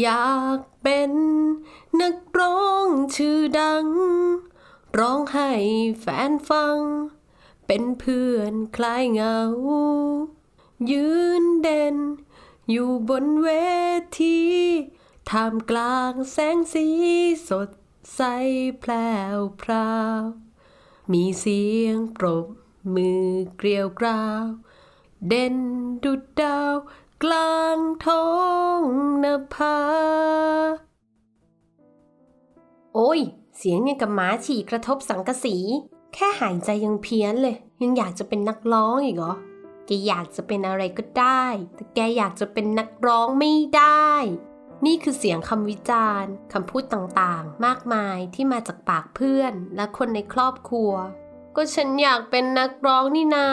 อยากเป็นนักร้องชื่อดัง ร้องให้แฟนฟัง เป็นเพื่อนคลายเหงา ยืนเด่น อยู่บนเวทีท่ามกลางแสงสีสดใสแพรวพราว มีเสียงปรบมือเกลียวกราว เด่นดุดดาว กลางท้องนภา โอ้ย เสียงยังกับหมาฉี่กระทบสังกะสี แค่หายใจยังเพี้ยนเลย ยังอยากจะเป็นนักร้องอีกเหรอ แกอยากจะเป็นอะไรก็ได้ แต่แกอยากจะเป็นนักร้องไม่ได้ นี่คือเสียงคำวิจารณ์คำพูดต่างๆ มากมายที่มาจากปากเพื่อนและคนในครอบครัว ก็ฉันอยากเป็นนักร้องนี่นา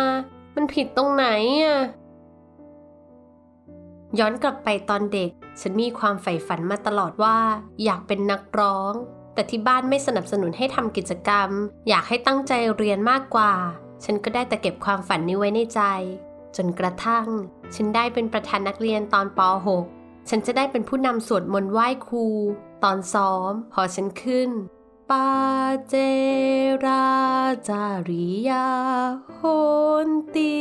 มันผิดตรงไหนอะ ย้อนกลับไปตอนเด็ก ฉันมีความใฝ่ฝันมาตลอดว่า อยากเป็นนักร้อง แต่ที่บ้านไม่สนับสนุนให้ทำกิจกรรม อยากให้ตั้งใจเรียนมากกว่า ฉันก็ได้แต่เก็บความฝันนี้ไว้ในใจ จนกระทั่ง ฉันได้เป็นประธานนักเรียนตอนป .6 ฉันจะได้เป็นผู้นำสวดมนต์ไหว้ครู ตอนซ้อม พอฉันขึ้นปาเจราจาริยาโหนติ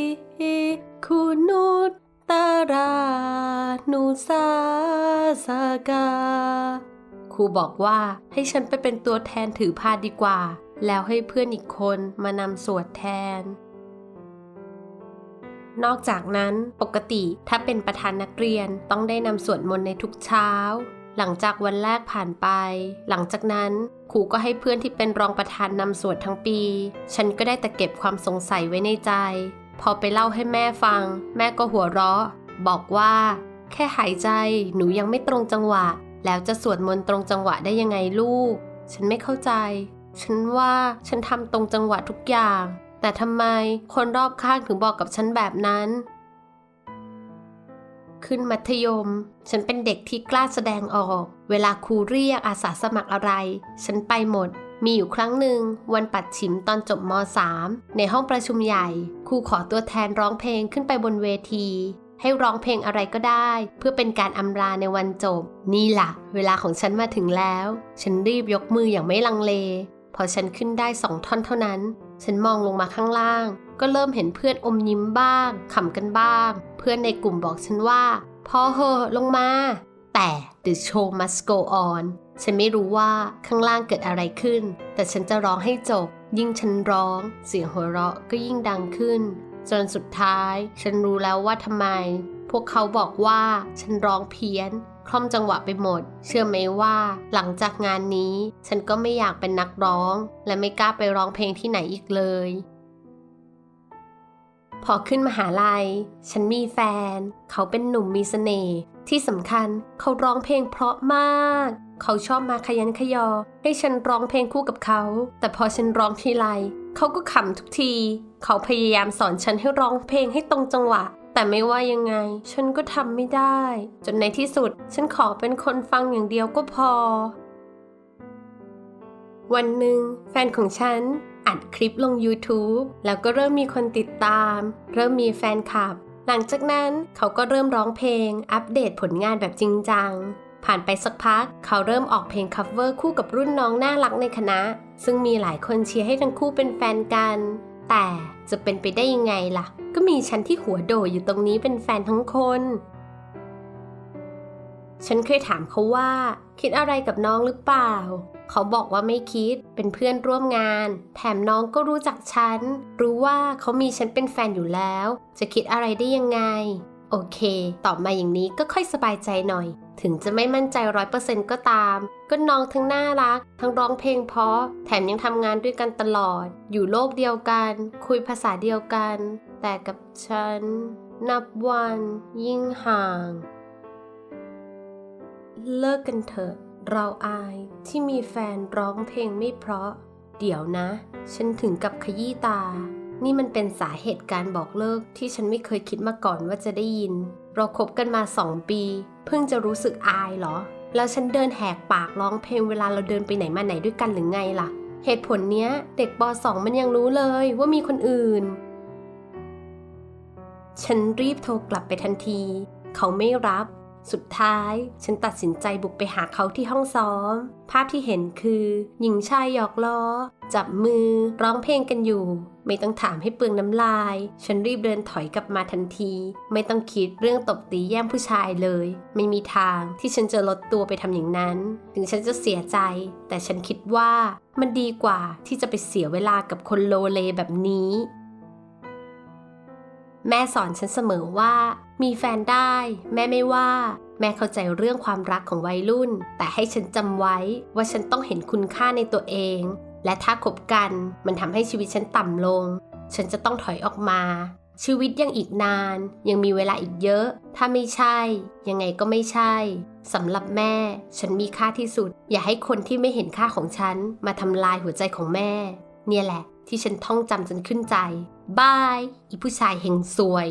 คุณุต สาสากาครูบอกว่าให้ฉันไปเป็นตัวแทนถือพาดีกว่า แล้วให้เพื่อนอีกคนมานำสวดแทน นอกจากนั้นปกติถ้าเป็นประธานนักเรียนต้องได้นำสวดมนต์ในทุกเช้า หลังจากวันแรกผ่านไป หลังจากนั้นครูก็ให้เพื่อนที่เป็นรองประธานนำสวดทั้งปี ฉันก็ได้แต่เก็บความสงสัยไว้ในใจ พอไปเล่าให้แม่ฟัง แม่ก็หัวเราะ บอกว่า แค่หายใจหนูยังไม่ตรงจังหวะ แล้วจะสวดมนต์ตรงจังหวะได้ยังไงลูก ฉันไม่เข้าใจ ฉันว่าฉันทำตรงจังหวะทุกอย่าง แต่ทำไมคนรอบข้างถึงบอกกับฉันแบบนั้น ขึ้นมัธยม ฉันเป็นเด็กที่กล้าแสดงออก เวลาครูเรียกอาสาสมัครอะไร ฉันไปหมดมีอยู่ครั้งหนึ่ง วันปัดฉิมตอนจบม .3 ในห้องประชุมใหญ่ ครูขอตัวแทนร้องเพลงขึ้นไปบนเวที ให้ร้องเพลงอะไรก็ได้ เพื่อเป็นการอำลาในวันจบ นี่ล่ะ เวลาของฉันมาถึงแล้ว ฉันรีบยกมืออย่างไม่ลังเล พอฉันขึ้นได้สองท่อนเท่านั้น ฉันมองลงมาข้างล่าง ก็เริ่มเห็นเพื่อนอมยิ้มบ้างขำกันบ้าง เพื่อนในกลุ่มบอกฉันว่า พอเหอะลงมา แต่ the show must go on ฉันไม่รู้ว่าข้างล่างเกิดอะไรขึ้น แต่ฉันจะร้องให้จบ ยิ่งฉันร้อง เสียงหัวเราะก็ยิ่งดังขึ้น จนสุดท้าย ฉันรู้แล้วว่าทำไม พวกเขาบอกว่าฉันร้องเพี้ยน คล่อมจังหวะไปหมด เชื่อไหมว่า หลังจากงานนี้ ฉันก็ไม่อยากเป็นนักร้อง และไม่กล้าไปร้องเพลงที่ไหนอีกเลย พอขึ้นมหาลัย ฉันมีแฟน เขาเป็นหนุ่มมีเสน่ห์ที่สำคัญเขาร้องเพลงเพราะมาก เขาชอบมาขยันขยอ ให้ฉันร้องเพลงคู่กับเขา แต่พอฉันร้องทีไร เขาก็ขำทุกที เขาพยายามสอนฉันให้ร้องเพลงให้ตรงจังหวะ แต่ไม่ว่ายังไง ฉันก็ทำไม่ได้ จนในที่สุด ฉันขอเป็นคนฟังอย่างเดียวก็พอ วันหนึ่ง แฟนของฉัน อัดคลิปลง YouTube แล้วก็เริ่มมีคนติดตาม เริ่มมีแฟนคลับ หลังจากนั้นเขาก็เริ่มร้องเพลง อัปเดตผลงานแบบจริงจัง ผ่านไปสักพัก เขาเริ่มออกเพลงคัฟเวอร์คู่กับรุ่นน้องน่ารักในคณะ ซึ่งมีหลายคนเชียร์ให้ทั้งคู่เป็นแฟนกัน แต่จะเป็นไปได้ยังไงล่ะ ก็มีฉันที่หัวโดอยู่ตรงนี้เป็นแฟนทั้งคน ฉันเคยถามเขาว่า คิดอะไรกับน้องหรือเปล่า เขาบอกว่าไม่คิดเป็นเพื่อนร่วมงาน แถมน้องก็รู้จักฉัน รู้ว่าเขามีฉันเป็นแฟนอยู่แล้ว จะคิดอะไรได้ยังไง โอเค ตอบมาอย่างนี้ก็ค่อยสบายใจหน่อย ถึงจะไม่มั่นใจร้อยเปอร์เซ็นต์ก็ตาม ก็น้องทั้งน่ารัก ทั้งร้องเพลงเพราะ แถมยังทำงานด้วยกันตลอด อยู่โลกเดียวกัน คุยภาษาเดียวกัน แต่กับฉัน นับวัน ยิ่งห่าง เลิกกันเถอะ เราอายที่มีแฟนร้องเพลงไม่เพราะ เดี๋ยวนะ ฉันถึงกับขยี้ตา นี่มันเป็นสาเหตุการบอกเลิกที่ฉันไม่เคยคิดมาก่อนว่าจะได้ยิน เราคบกันมาสองปี เพิ่งจะรู้สึกอายเหรอ แล้วฉันเดินแหกปากร้องเพลงเวลาเราเดินไปไหนมาไหนด้วยกันหรือไงล่ะ เหตุผลเนี้ย เด็กป .2 มันยังรู้เลยว่ามีคนอื่น ฉันรีบโทรกลับไปทันที เขาไม่รับ สุดท้าย ฉันตัดสินใจบุกไปหาเขาที่ห้องซ้อม ภาพที่เห็นคือ หญิงชายหยอกล้อ จับมือร้องเพลงกันอยู่ ไม่ต้องถามให้เปลืองน้ำลาย ฉันรีบเดินถอยกลับมาทันที ไม่ต้องคิดเรื่องตบตีแย่งผู้ชายเลย ไม่มีทางที่ฉันจะลดตัวไปทำอย่างนั้น ถึงฉันจะเสียใจ แต่ฉันคิดว่ามันดีกว่าที่จะไปเสียเวลากับคนโลเลแบบนี้ แม่สอนฉันเสมอว่า มีแฟนได้ แม่ไม่ว่า แม่เข้าใจเรื่องความรักของวัยรุ่น แต่ให้ฉันจำไว้ว่าฉันต้องเห็นคุณค่าในตัวเอง และถ้าคบกันมันทำให้ชีวิตฉันต่ำลง ฉันจะต้องถอยออกมา ชีวิตยังอีกนาน ยังมีเวลาอีกเยอะ ถ้าไม่ใช่ ยังไงก็ไม่ใช่สำหรับแม่ ฉันมีค่าที่สุด อย่าให้คนที่ไม่เห็นค่าของฉัน มาทำลายหัวใจของแม่ เนี่ยแหละ ที่ฉันท่องจำจนขึ้นใจบายอีผู้ชายเฮงซวย